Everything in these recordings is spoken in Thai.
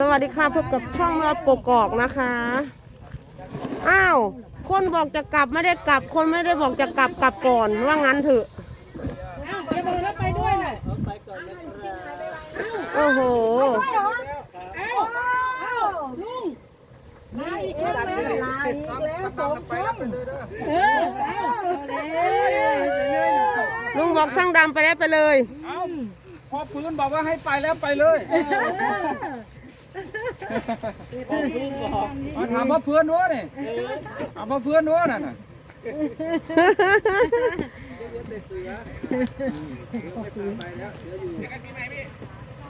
สวัสดีค่ะพบกับช่องรับกกอกนะคะ อ้าว คนบอกจะกลับไม่ได้กลับ คนไม่ได้บอกจะกลับกลับก่อนว่างั้นเถอะอ้าวเดี๋ยวเราไปด้วยน่ะโอ้โหเอ้าเอ้าลุงมาอีกแล้วแล้วลาอีกแล้วสองคนเออเอ้าเอาเลยลุงบอกช่างดำไปแล้วไปเลย เอ้าพอปืนบอกว่าให้ไปแล้วไปเลย มาถามว่าเพื่อนนู้นนี่ถามว่าเพื่อนนู้นน่ะน่ะ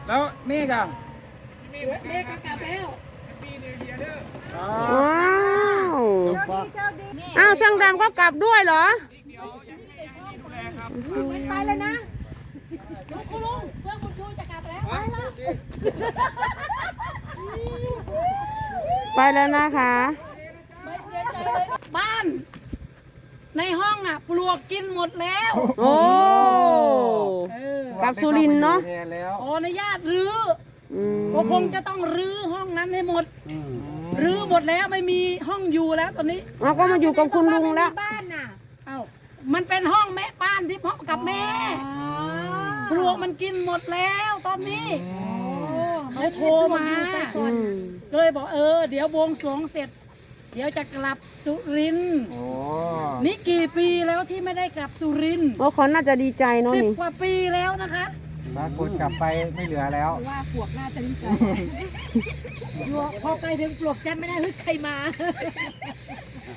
แล้วนี่กันเด็กก็กลับแล้วว้าวอ้าวช่างดำก็กลับด้วยเหรอไปเลยนะลุงคุณลุงเพื่อนคุณชูจะกลับแล้วไปละ ไปแล้วนะคะไม่เสียใจเลยบ้าน ในห้องอะ ปลวกกินหมดแล้ว โอ้เออกลับสุรินทร์เนาะแทนแล้วขออนุญาตรื้ออืมก็คงจะต้องรื้อห้องนั้นให้หมด รื้อหมดแล้วไม่มีห้องอยู่แล้วตอนนี้ เราก็มาอยู่กับคุณลุงแล้ว บ้านน่ะเอ้า มันเป็นห้องแม่บ้านที่พ่อกับแม่ ปลวกมันกินหมดแล้วตอนนี้ เขาโทรมา อืมก็เลยบอกเออ เดี๋ยวบวงสรวงเสร็จ เดี๋ยวจะกลับสุรินทร์โอ้นี่กี่ปีแล้วที่ไม่ได้กลับสุรินทร์โอ้เขาน่าจะดีใจเนาะสิบนี่ กว่าปีแล้วนะคะ ปรากฏกลับไปไม่เหลือแล้ว ว่าปลวกน่าจะดีใจปลวกพอไปถึงปลวกจำไม่ได้เฮ้ยใครมา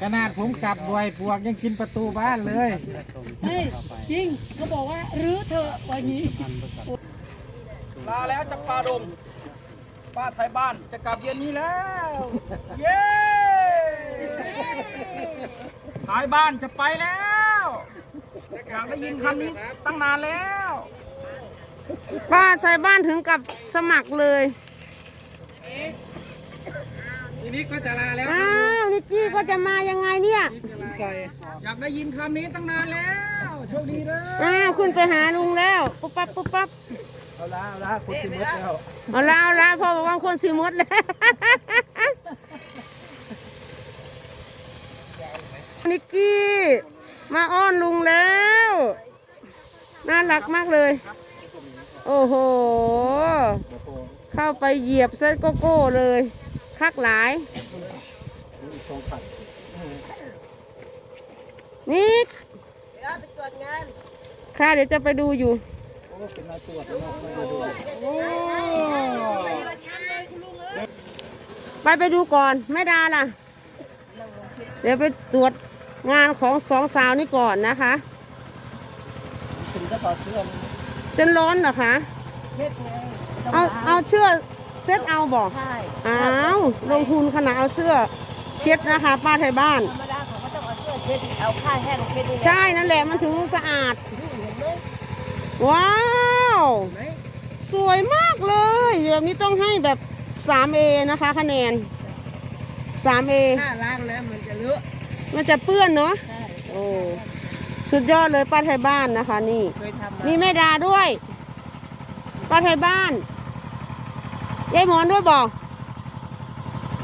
ขนาดผมกลับด้วยปวกยังกินประตูบ้านเลยเฮ้ยจริงเขาบอกว่ารื้อเถอะวันนี้ ลาแล้วจะปาดม ป้าไทยบ้านจะกลับเย็นนี้แล้ว เย้ท้ายบ้านจะไปแล้วอยากได้ยินคำนี้ตั้งนานแล้ว ป้าใส่บ้านถึงกับสมัครเลยทีนี้ก็จะลาแล้วอ้าวนิกกี้ก็จะมายังไงเนี่ยอยากได้ยินคำนี้ตั้งนานแล้ว โชคดีเลยอ้าวขึ้นไปหาลุงแล้ว ปุ๊บปั๊บปุ๊บปั๊บ เอาละเอาละคุณสิมดแล้วเอาละเอาละพ่อบอกว่าคนสีมดแล้วนิกกี้มาอ้อนลุงแล้ว น่ารักมากเลย โอ้โห เข้าไปเหยียบเส้นโกโก้เลยคักหลาย นิกค่ะเดี๋ยวจะไปดูอยู่ ไปไปดูก่อนแม่ดาล่ะ เดี๋ยวไปตรวจงานของสองสาวนี่ก่อนนะคะถึงก็ถอดเสื้อเส้นร้อนเหรอคะเช็ดไงเอาเอาเชือกเซ็ตเอาบอกใช่อ้าวลงทุนขนาดเอาเสื้อเช็ดนะคะ ป้าไทยบ้านธรรมดาเขาก็ต้องเอาเสื้อเช็ดเอาผ้าแห้งเช็ดนี่แหละใช่นั่นแหละมันถึงสะอาด ว้าว สวยมากเลยแบบนี้ต้องให้แบบ 3A นะคะคะแนน 3A ถ้าล้างแล้วมันจะเลอะมันจะเปื้อนเนาะใช่โอ้สุดยอดเลยป้าไทยบ้านนะคะ นี่ เคยทำมานี่แม่ดาด้วยป้าไทยบ้านยายหมอนด้วยบอก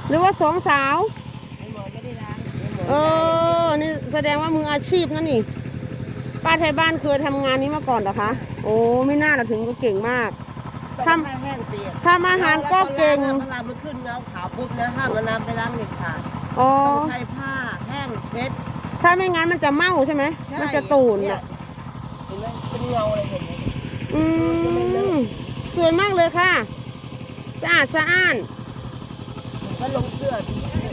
หรือว่าสองสาว ไอ้หมอไม่ได้ล้างเออนี่แสดงว่ามืออาชีพนั่นนี่ ป้าไทยบ้านเคยทำงานนี้มาก่อนเหรอคะ โอ้ไม่น่าเราถึงก็เก่งมาก ทำผ้าแห้งเปียกทำอาหารก็เก่งเวลามันขึ้นเงาขาวปุ๊บนะห้ามมันน้ำไปล้างเด็ดขาดอ๋อ ต้องใช้ผ้าแห้งเช็ดถ้าไม่งั้นมันจะเมาใช่ไหม ใช่มันจะตูนเยอะเห็นไหมเป็นเงาเลยเห็นไหมอืม สวยมากเลยค่ะ สะอาดสะอ้านถ้าลงเสื้อลง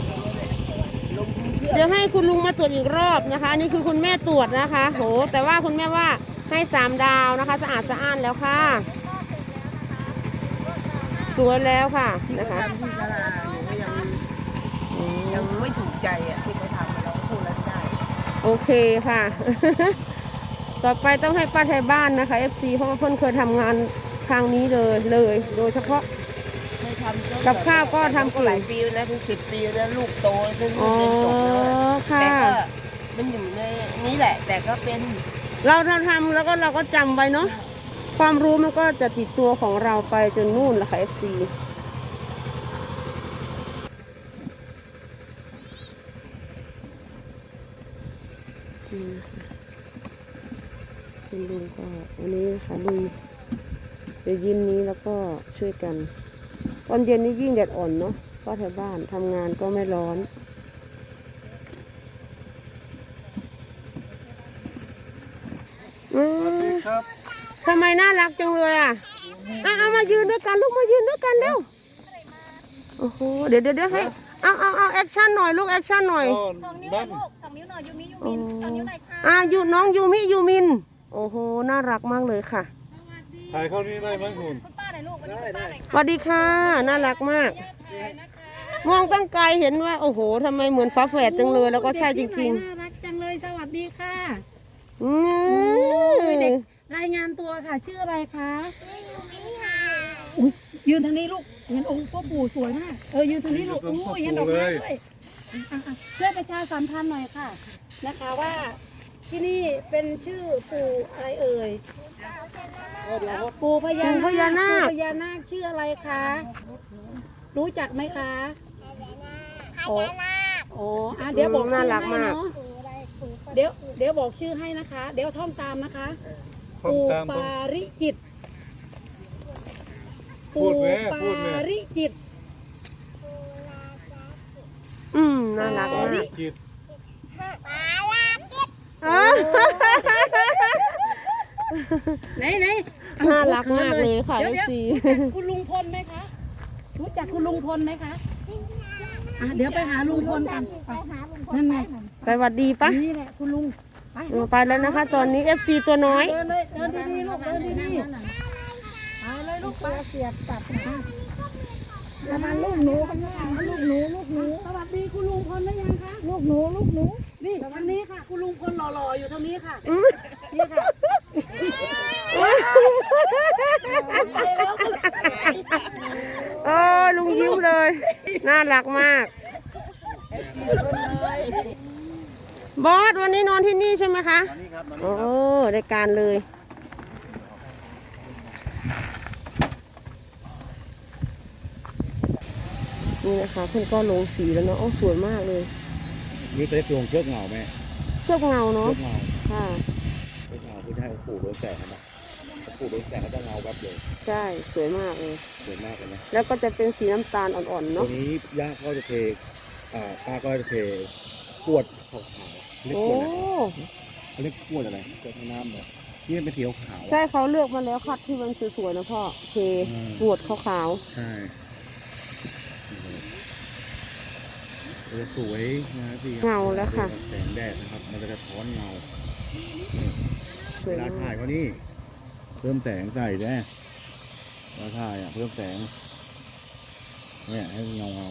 เสื้อเดี๋ยวให้คุณลุงมาตรวจอีกรอบนะคะอันนี่คือคุณแม่ตรวจนะคะ โห แต่ว่าคุณแม่ว่าให้สามดาวนะคะ สะอาดสะอ้านแล้วค่ะ สวยแล้วค่ะที่นะเขาคะทำที่ศาลาหนูก็ยังยังไม่ถูกใจอะที่เขาทำเราก็พูดแล้วได้โอเคค่ะ ต่อไปต้องให้ป้าไทยบ้านนะคะ FC เพราะว่าเพิ่นเคยทำงานทางนี้เลยเลย โดยเฉพาะไม่ กับข้าวก็ทำก็หลายปีนะเป็นสิบปีแล้วลูกโตเป็นลูเรียนจบแล้วแต่ก็มันอยู่ในนี้แหละ แต่ก็เป็นเราเราทำแล้วก็เราก็จำไว้เนาะความรู้มันก็จะติดตัวของเราไปจนนู่นแหละค่ะเอฟนี่นะคุณลุงก็วันนี้นะคะลุงเดี๋ยยิ้มนี้แล้วก็ช่วยกัน ตอนเย็นนี้ยิ่งแดดอ่อนเนาะเพราะแถวบ้านทำงานก็ไม่ร้อนอืมครับทำไมน่ารักจังเลยอะเอาเอามายืนด้วยกันลูกมายืนด้วยกันเร็วโอ้โหเดี๋ยวเดี๋ยวเดี๋ยวให้เอาเอาเอาแอคชั่นหน่อยลูกแอคชั่นหน่อยสองนิ้วหน่อยลูกสองนิ้วหน่อยยูมิยูมินสองนิ้วหน่อยค่ะอ่ายูน้องยูมิยูมิน โอ้โหน่ารักมากเลยค่ะถ่ายเข้านี่ได้ไหมคุณคุณป้าหน่อย ลูกวันนี้คุณป้าหน่อยสวัสดีค่ะ น่ารักมาก มองตั้งไกลเห็นว่า โอ้โหทำไมเหมือนฟ้าแฝดจังเลย แล้วก็ใช่จริงน่ารักจังเลยสวัสดีค่ะๆอืยเด็มกรายงานตัวค่ะชื่ออะไรคะอุ๊ยยืนทางนี้ลูกเห็นองค์พ่อปู่สวยมากเออยืนทางนี้ลูกอู้ยเห็นดอกไม้ด้วยอะอะอะช่วยประชาสัมพันธ์หน่อยค่ะ นะคะว่า ที่นี่เป็นชื่อปู่อะไรเอ่ยปู่พญาปู่พญานาค ปู่พญานาคชื่ออะไรคะ รู้จักไหมคะโอ้โอ้อะเดี๋ยวบอกน่าชื่อรักให้มาก เนาะเดี๋ยวเดี๋ยวบอกชื่อให้นะคะ เดี๋ยวท่องตามนะคะท่องปู่ตามต้องปาริจิตพูดแม่พูดแม่ ปาริจิตอืมน่ารักปมากริจิตอะ ไหนไหนน่ารักมากเลยค่ะดี๋วดี๋ว FC รู้จักคุณลุงพลไหมคะรู้จักคุณลุงพลไหมคะอะเดี๋ยวไปหาลุงพลกันไปนั่นไงไปหวัดดีปะนี่แหละคุณลุงไปเออไปแล้วนะคะ ตอนนี้ FC ตัวน้อยเดินเลยเดินดีๆลูกเดินดีๆเอาเลยลูกไปเสียบตัดนะระวังลูกหนูข้างหน้าลูกหนูลูกหนูสวัสดีคุณลุงพลได้ยังคะลูกหนูลูกหนู นี่ทางนี้ค่ะ คุณลุงพลหล่อๆอยู่ทางนี้ค่ะ นี่ค่ะเออลุงยิ้มเลย น่ารักมาก บอสวันนี้นอนที่นี่ใช่ไหมคะนี่ครับโอ้ได้การเลย นี่นะคะเพื่อนก็ลงสีแล้วเนาะโอ้สวยมากเลย นี่เป็นดวงเชือกเงาแม่เชือกเงาเนาะเชือกเงาค่ะเชือกเงาคือให้องค์ปู่โดนแสงนะองค์ปู่โดนแสงก็จะเงาแวบเลยใช่สวยมากเลยสวยมากเลยนะแล้วก็จะเป็นสีน้ำตาลอ่อนๆตัวเนาะนี้ย่าก็จะเทอ่าป้าก็จะเทขวดขาวๆเรียกโอ้ขวดอะไรเขาเรียกขวดอะไรขวดน้ำเนี่ยที่มันเป็นสีขาวใช่เขาเลือกมาแล้วคัดที่มันสวยๆนะพ่อเทอืมหวดขาวใช่ เออสวยนะพี่เงาแล้วค่ะ แสงแดดนะครับ มันจะสะท้อนเงาๆสวเวยลามากถ่ายก็นี่ เพิ่มแสงใส่แน่เวลาถ่ายอะ เพิ่มแสง เนี่ยให้เงาเงา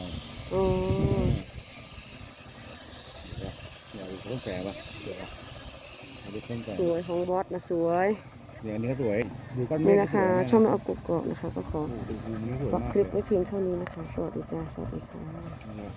อ๋อเดี๋ยวเดี๋ยวเพิ่มแสงป่ะเดี๋ยวเอาดูเพิ่มแสงสวยของบอสนะสวย เดี๋ยวอันนี้ก็สวย ดูก้อนเมฆนี่ก็นะคะสวยช่องเราเอากกอกนะคะ ก็ขอโอ้โหเป็นภูมินี่สวยฝากมากคลิปเลยไว้เพียงเท่านี้นะคะ สวัสดีจ้าสวัสดีค่ะนะครับ